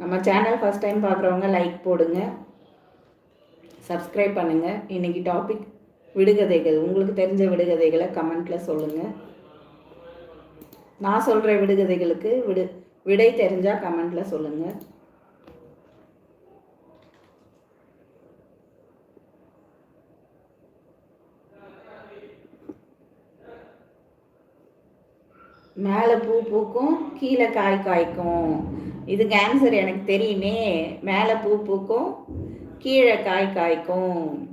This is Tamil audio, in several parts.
நம்ம சேனல் ஃபஸ்ட் டைம் பார்க்குறவங்க லைக் போடுங்க. சப்ஸ்கிரைப் பண்ணுங்கள் இன்றைக்கி டாபிக் விடுகதைகள். உங்களுக்கு தெரிஞ்ச விடுகதைகளை கமெண்ட்டில் சொல்லுங்கள் நான் சொல்கிற விடுகதைகளுக்கு விடு விடை தெரிஞ்சால் கமெண்ட்டில் சொல்லுங்கள் மேலே பூ பூக்கும் கீழே காய் காய்க்கும். இதுக்கு ஆன்சர் எனக்கு தெரியுமே. மேலே பூ பூக்கும் கீழே காய் காய்க்கும்.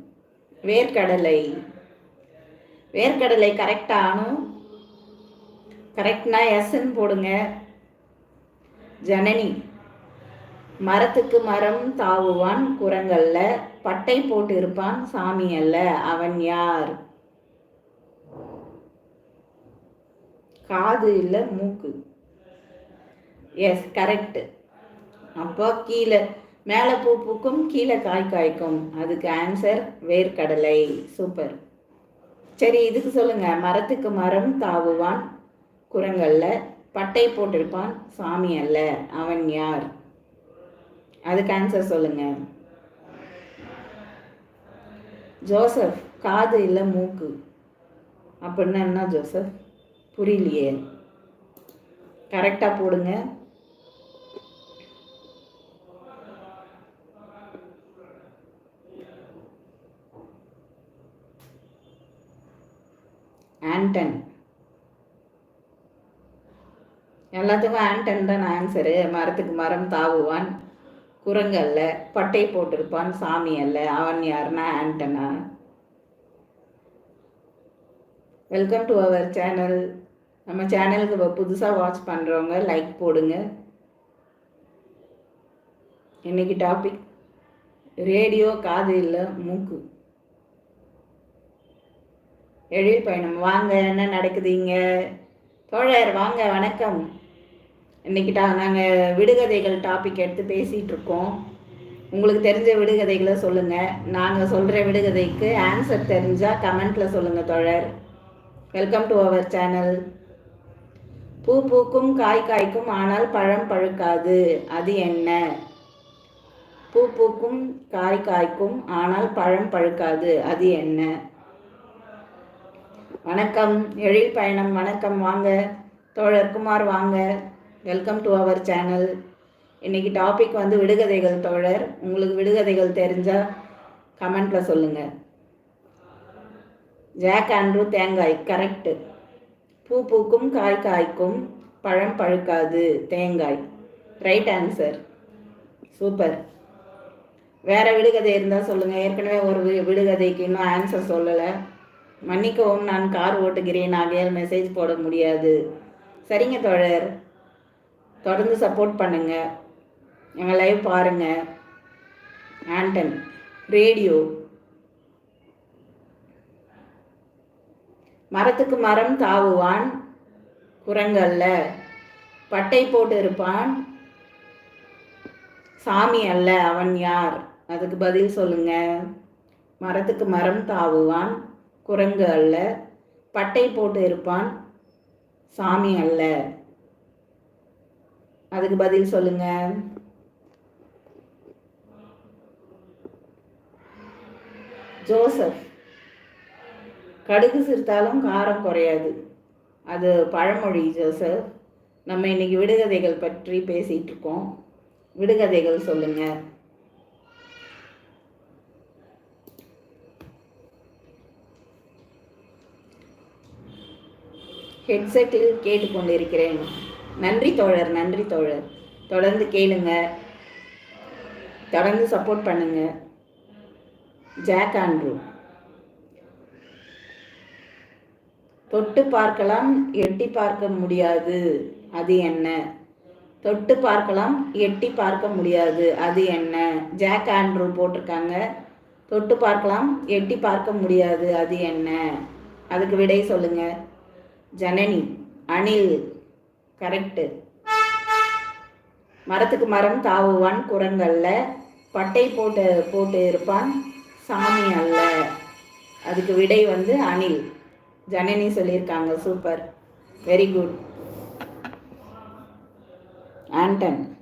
வேர்க்கடலை. வேர்க்கடலை கரெக்டானும் கரெக்ட்னா எஸ்ன்னு போடுங்க. ஜனனி. மரத்துக்கு மரம் தாவுவான் குரங்கல்ல. பட்டை போட்டு இருப்பான் சாமி அல்ல. அவன் யார்? காது இல்லை மூக்கு. எஸ் கரெக்டு அப்போ கீழே மேலே பூ பூக்கும் கீழே காய் காய்க்கும். அதுக்கு ஆன்சர் வேர்க்கடலை. சூப்பர் சரி இதுக்கு சொல்லுங்க. மரத்துக்கு மரம் தாவுவான் குரங்கல்ல பட்டை போட்டிருப்பான் சாமி அல்ல அவன் யார்? அதுக்கு ஆன்சர் சொல்லுங்க. ஜோசப் காது இல்லை மூக்கு. அப்படின்னா என்ன ஜோசப்? புரியலையே. கரெக்டாக போடுங்க. ஆண்டன். எல்லாத்துக்கும் ஆண்டன் தான் ஆன்சரு மரத்துக்கு மரம் தாவுவான். குரங்கல்ல பட்டை போட்டிருப்பான். சாமி அல்ல. அவன் யாருன்னா ஆண்டனா. வெல்கம் டு அவர் சேனல் நம்ம சேனலுக்கு புதுசாக வாட்ச் பண்ணுறவங்க லைக் போடுங்க. இன்னைக்கு டாபிக் ரேடியோ காது இல்லை மூக்கு. எழில் பயணம். வாங்க என்ன நடக்குதுங்க தோழர் வாங்க வணக்கம். இன்னைக்கு டா நாங்கள் விடுகதைகள் டாபிக் எடுத்து பேசிகிட்டு இருக்கோம். உங்களுக்கு தெரிஞ்ச விடுகதைகளை சொல்லுங்கள் நாங்கள் சொல்கிற விடுகதைக்கு ஆன்சர் தெரிஞ்சால் கமெண்ட்டில் சொல்லுங்கள் தோழர். வெல்கம் டு அவர் சேனல் பூ பூக்கும் காய் காய்க்கும் ஆனால் பழம் பழுக்காது. அது என்ன? பூ பூக்கும் காய் காய்க்கும் ஆனால் பழம் பழுக்காது. அது என்ன? வணக்கம். எழில் பயணம் வணக்கம். வாங்க. தோழர் குமார் வாங்க. வெல்கம் டு அவர் சேனல் இன்றைக்கி டாபிக் வந்து விடுகதைகள் தோழர். உங்களுக்கு விடுகதைகள் தெரிஞ்சால் கமெண்ட்டில் சொல்லுங்கள் ஜாக் ஆண்ட்ரூ தேங்காய் கரெக்டு பூ பூக்கும் காய் காய்க்கும் பழம் பழுக்காது தேங்காய். ரைட் ஆன்சர் சூப்பர் வேறு விடுகதை இருந்தால் சொல்லுங்கள் ஏற்கனவே ஒரு வி- விடுகதைக்கு இன்னும் ஆன்சர் சொல்லலை. மன்னிக்கவும் நான் கார் ஓட்டுகிறேன். ஆகையால் மெசேஜ் போட முடியாது. சரிங்க தோழர். தொடர்ந்து சப்போர்ட் பண்ணுங்க. எங்கள் லைவ் பாருங்க. ஆண்டன் ரேடியோ மரத்துக்கு மரம் தாவுவான் குரங்கல்ல. பட்டை போட்டு இருப்பான் சாமி அல்ல அவன் யார்? அதுக்கு பதில் சொல்லுங்க. மரத்துக்கு மரம் தாவுவான் குரங்கு அல்ல. பட்டை போட்டு இருப்பான் சாமி அல்ல. அதுக்கு பதில் சொல்லுங்க. ஜோசப். கடுகு சிரித்தாலும் காரம் குறையாது. அது பழமொழி ஜோசப். நம்ம இன்னைக்கு விடுகதைகள் பற்றி பேசிகிட்டு இருக்கோம். விடுகதைகள் சொல்லுங்கள் ஹெட்செட்டில் கேட்டுக்கொண்டிருக்கிறேன். நன்றி தோழர் நன்றி தோழர். தொடர்ந்து கேளுங்க. தொடர்ந்து சப்போர்ட் பண்ணுங்க. ஜாக் ஆண்ட்ரூ தொட்டு பார்க்கலாம் எட்டி பார்க்க முடியாது. அது என்ன? தொட்டு பார்க்கலாம் எட்டி பார்க்க முடியாது. அது என்ன? ஜாக் ஆண்ட்ரூ போட்டிருக்காங்க. தொட்டு பார்க்கலாம் எட்டி பார்க்க முடியாது. அது என்ன? அதுக்கு விடை சொல்லுங்கள் ஜனனி அணில் கரெக்டு. மரத்துக்கு மரம் தாவுவான் குரங்கல்ல பட்டை போட்டு போட்டு இருப்பான் சாமி அல்ல. அதுக்கு விடை வந்து அணில். ஜனனி சொல்லியிருக்காங்க சூப்பர். Very good. ஆண்டன்.